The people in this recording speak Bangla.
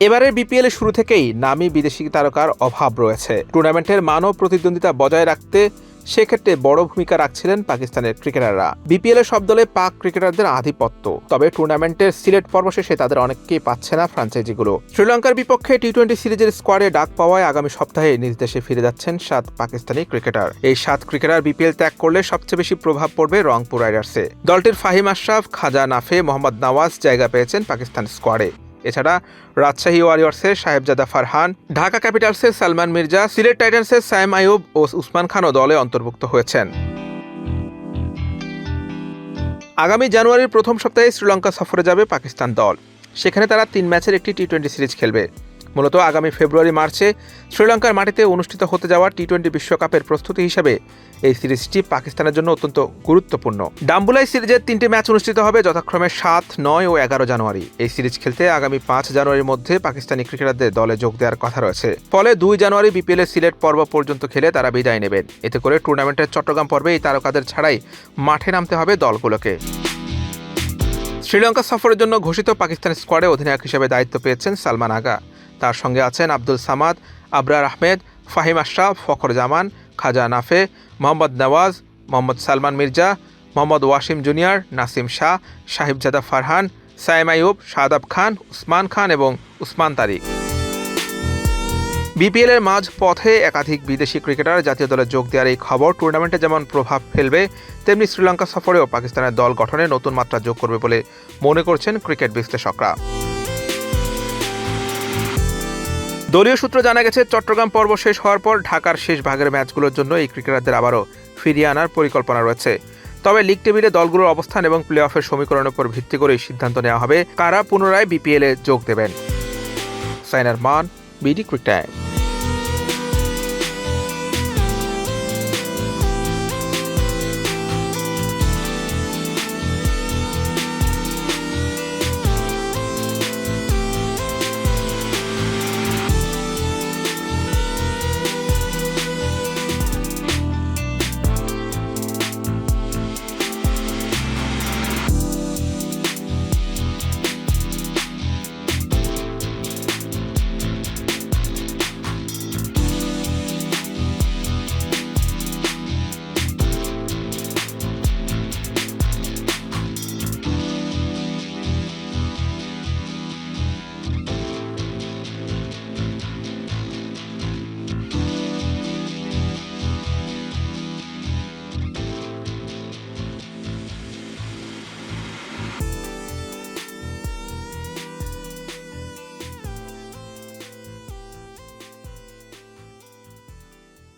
এবারের বিপিএল শুরু থেকেই নামি বিদেশি তারকার অভাব রয়েছে। টুর্নামেন্টের মানব প্রতিদ্বন্দ্বিতা বজায় রাখতে সেক্ষেত্রে বড় ভূমিকা রাখছিলেন পাকিস্তানের ক্রিকেটাররা। বিপিএল সব দলে পাক ক্রিকেটারদের আধিপত্য, তবে টুর্নামেন্টের সিলেট পর্ব শেষে তাদের অনেককেই পাচ্ছে না ফ্রাঞ্চাইজিগুলো। শ্রীলঙ্কার বিপক্ষে টি টোয়েন্টি সিরিজের স্কোয়াডে ডাক পাওয়ায় আগামী সপ্তাহে নিজ দেশে ফিরে যাচ্ছেন সাত পাকিস্তানি ক্রিকেটার। এই সাত ক্রিকেটার বিপিএল ত্যাগ করলে সবচেয়ে বেশি প্রভাব পড়বে রংপুর রাইডার্সে। দলটির ফাহিম আশরাফ, খাজা নাফে, মোহাম্মদ নওয়াজ জায়গা পেয়েছেন পাকিস্তান স্কোয়াডে। এছাড়া রাজশাহী ওয়ারিয়র্সের সাহেবজাদা ফারহান, ঢাকা ক্যাপিটালসের সালমান মির্জা, সিলেট টাইটান্সের সায়েম আয়ুব ও উসমান খানও দলে অন্তর্ভুক্ত হয়েছেন। আগামী জানুয়ারির প্রথম সপ্তাহে শ্রীলঙ্কা সফরে যাবে পাকিস্তান দল। সেখানে তারা তিন ম্যাচের একটি টি টোয়েন্টি সিরিজ খেলবে। মূলত আগামী ফেব্রুয়ারি, মার্চে শ্রীলঙ্কার মাটিতে অনুষ্ঠিত হতে যাওয়া টি টোয়েন্টি বিশ্বকাপের প্রস্তুতি হিসেবে এই সিরিজটি পাকিস্তানের জন্য অত্যন্ত গুরুত্বপূর্ণ। ডাম্বুলাই সিরিজের তিনটি ম্যাচ অনুষ্ঠিত হবে যথাক্রমে সাত, নয় ও এগারো জানুয়ারি। এই সিরিজ খেলতে আগামী পাঁচ জানুয়ারির মধ্যে পাকিস্তানি ক্রিকেটারদের দলে যোগ দেওয়ার কথা রয়েছে। ফলে দুই জানুয়ারি বিপিএল এর সিলেট পর্ব পর্যন্ত খেলে তারা বিদায় নেবেন। এতে করে টুর্নামেন্টের চট্টগ্রাম পর্বে এই তারকাদের ছাড়াই মাঠে নামতে হবে দলগুলোকে। শ্রীলঙ্কা সফরের জন্য ঘোষিত পাকিস্তান স্কোয়াডে অধিনায়ক হিসেবে দায়িত্ব পেয়েছেন সালমান আগা। তার সঙ্গে আছেন আব্দুল সামাদ, আবরার আহমেদ, ফাহিম আশরাফ, ফখর জামান, খাজা নাফে, মোহাম্মদ নওয়াজ, মোহাম্মদ সালমান মির্জা, মোহাম্মদ ওয়াসিম জুনিয়র, নাসিম শাহ, সাহিবজাদা ফারহান সাইম আইয়ুব, শাহাদাব খান, উসমান খান এবং উসমান তারিক। বিপিএল এর মাঝ পথে একাধিক বিদেশি ক্রিকেটার জাতীয় দলে যোগ দেওয়ার এই খবর টুর্নামেন্টে যেমন প্রভাব ফেলবে, তেমনি শ্রীলঙ্কা সফরেও পাকিস্তানের দল গঠনে নতুন মাত্রা যোগ করবে বলে মনে করছেন ক্রিকেট বিশ্লেষকরা। দলীয় সূত্র জানা গেছে, চট্টগ্রাম পর্ব শেষ হওয়ার পর ঢাকার শেষ ভাগের ম্যাচগুলোর জন্য এই ক্রিকেটারদের আবারও ফিরিয়ে আনার পরিকল্পনা রয়েছে। তবে লিগ টেবিলে দলগুলোর অবস্থান এবং প্লে অফের সমীকরণের উপর ভিত্তি করেই সিদ্ধান্ত নেওয়া হবে। কারা পুনরায় বিপিএলে যোগ দেবেন? সাইনার মান, বিডি ক্রিক টাইম।